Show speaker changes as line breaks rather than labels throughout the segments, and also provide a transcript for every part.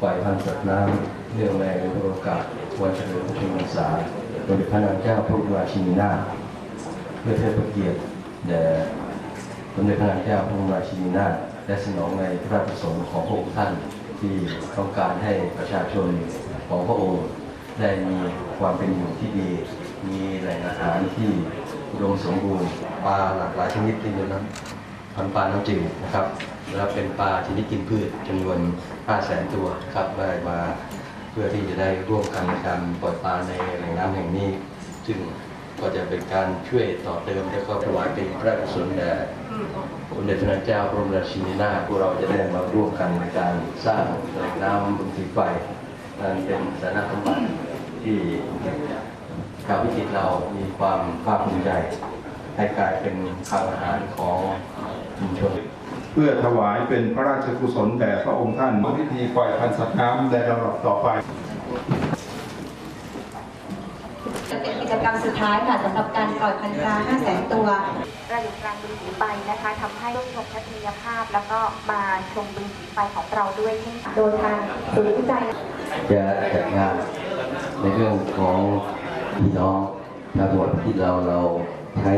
ฝ่ายพันธ์สัตว์น้ำเนื่องในโอกาสวันเฉลิมพระชนมพรรษาสมเด็จพระนางเจ้าพระบรมาชินีนาถเพื่อเทิดพระเกียรติแด่สมเด็จพระนางเจ้าพระบรมาชินีนาถและสนองในพระประสงค์ของพระองค์ท่านที่ต้องการให้ประชาชนของพระองค์ได้มีความเป็นอยู่ที่ดี มีแหล่งอาหารที่อุดมสมบูรณ์ปลาหลากหลายชนิดที่อยู่นั้น พันปลาน้ำจืดนะครับแล้วเป็นปลาชนิดกินพืชจำนวน5แสนตัวครับได้มาเพื่อที่จะได้ร่วมกันในการปล่อยปลาในแหล่งน้ำแห่งนี้ ซึ่งก็จะเป็นการช่วยต่อเติมและก็ถวายเป็นพระราชกุศลแด่สมเด็จพระนางเจ้าพระบรมราชินีนาถพวกเราจะได้มาร่วมกันในการสร้างแหล่งน้ำบนสีไฟนั่นเป็นสาระสมบัติที่ชาวพิจิตรเรามีความภาคภูมิใจ ให้กลายเป็นทางอาหารของชุมชน
เพื่อถวายเป็นพระราชกุศลแด่พระองค์ท่านพิธีปล่อยพันธุ์สัตว์น้ำในลำดับต่อไป
เป็นกิจกรรมสุดท้ายค่ะสำหรับการปล่อยพันธุ์ปลา5แสนตัว
เราอยู่กลางบึงสีไฟนะคะทำให้ร่วมชมทัศนียภาพ แล้วก็มาชมบึงสีไฟของเราด้วยเช่นกัน
โดยทางศูนย์วิจัย
จะจัดงานในเรื่องของพี่น้องชาวจังหวัดที่เราเราใช้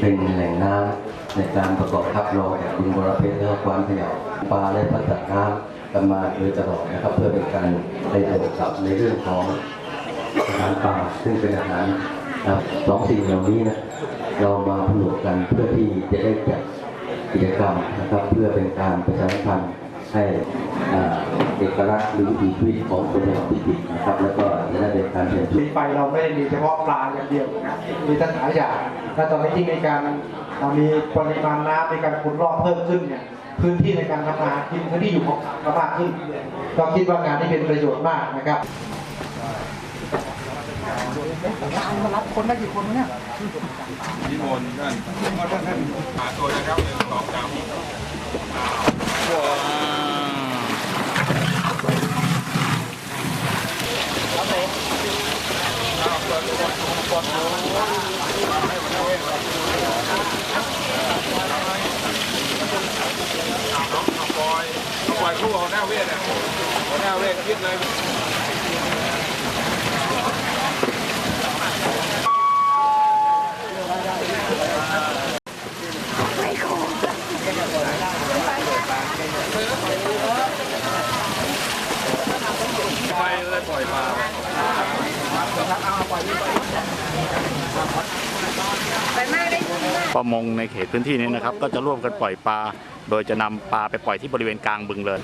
เป็นแหล่งน้ำในการประกอบทับรองจากคุณบรเพชรและควานพยาปลาและพัฒนาน้ำกันมาโดยตลอดนะครับ เพื่อเป็นการได้ตรวจสอบในเรื่องของอาหารปลาซึ่งเป็นอาหารนะครับสองสิ่งเหล่านี้นะเรามาผนวกกันเพื่อที่จะได้จัดกิจกรรมนะครับ เพื่อเป็นการประชาสัมพันธ์ให้อ่า เอกลักษณ์หรือวิถีชีวิตของคนในพิจิตรนะครับ แล้วก็จะได้เป็นการเรียนรู้
มีไฟเราไม่ได้มีเฉพาะปลาอย่างเดียวนะมีทั้งหลายอย่างและตอนนี้ที่มีการเรามีปริมาณน้ำในการขุดลอกเพิ่มขึ้นเนี่ยพื้นที่ในการทำงานที่พื้นที่อยู่ของเรามากขึ้นก็คิดว่างานนี้เป็นประโยชน์มากนะครับ
นิมนต์ท่านท่านท่านหาตัวนะครับหนึ่งสองสาม
ปล่อยปล่อยคู่หัวหน้าเวทอะหัวหน้าเวทคิดเลย ไปเลยปล่อยปลาไป
ประมงในเขตพื้นที่นี้นะครับ ก็จะร่วมกันปล่อยปลา โดยจะนำปลาไปปล่อยที่บริเวณกลางบึงเลย